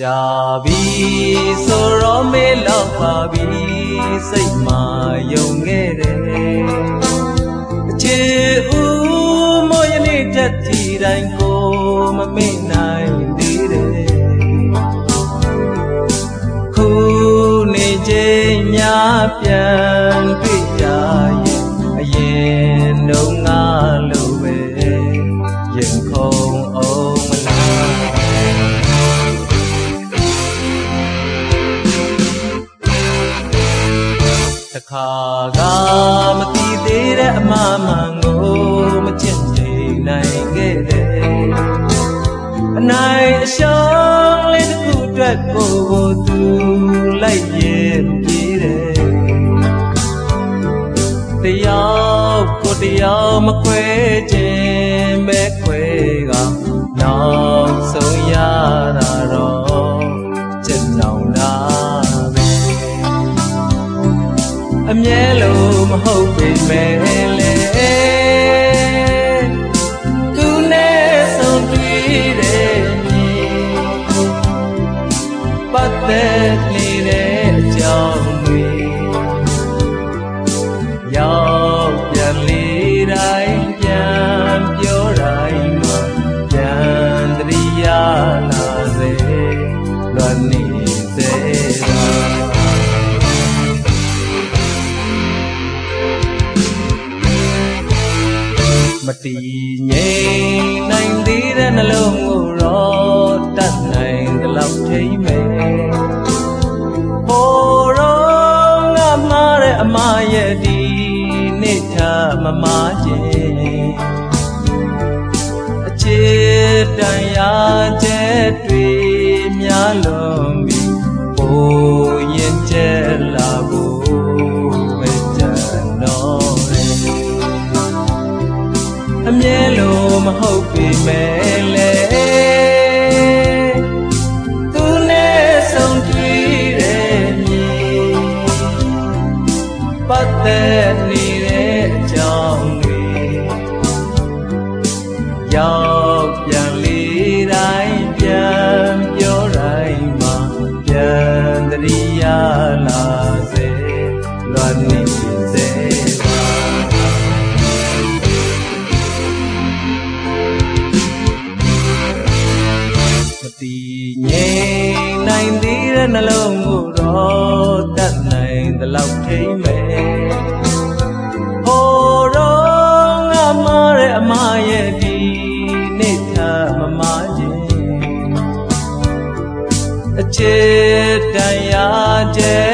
ကြာပြီဆိုတော့မေးလောက်ပါပြီစိတ်မာယုံခဲ့တယ်အခြေဦးမောယနေ့တက်တီတိုင်းကိုမမေ့နိုင်သေးတယ်ခုနေချင်းညပြန်တွေ့ကြရင်အရင်တော့ငါ ခါကမသိသေးတဲ့အမမှန်ကိုမချစ်နိုင်နိုင်ခဲ့တယ်အနိုင်အရှုံးလေးတစ်ခုအတွက်ကိုယ်ကိုသူလိုက်ရင်ပြေးတယ်တယောက်ကိုတယောက်မခွဲခြင်းပဲခွဲကနောက် အမြဲလို့မဟုတ်ပေမဲ့လေသူနဲ့ဆုံးတွေ့တဲ့မြေပတ်သက်နေတဲ့အကြောင်းတွေရောက်ပြန်လေတိုင်းပြန်ပြောတိုင်းမှာပြန်တရိယာလာစေလွန်နေ မတည်ငြိမ်နိုင်သေးတဲ့နှလုံးကိုတော့တတ်နိုင်သလောက်ထိမ့်မယ်ဟိုတော့ငါမှားတဲ့အမရဲ့ဒီနေ့ချမမခြင်းအချစ်တန်ရာချက်တွေများလွ မြဲလို့မဟုတ်ပေမဲ့လေသူနဲ့ဆုံးတွေ့တဲ့မြေပတ်သက်နေ မတည်ငြိမ်နိုင်သေးတဲ့နှလုံးကိုတော့တတ်နိုင်သလောက်ထိမ့်မယ်ဟိုတော့ငါမတဲ့အမရဲ့ဒီနေ့ချမမခြင်းအချစ်တန်ရာချက်တွေ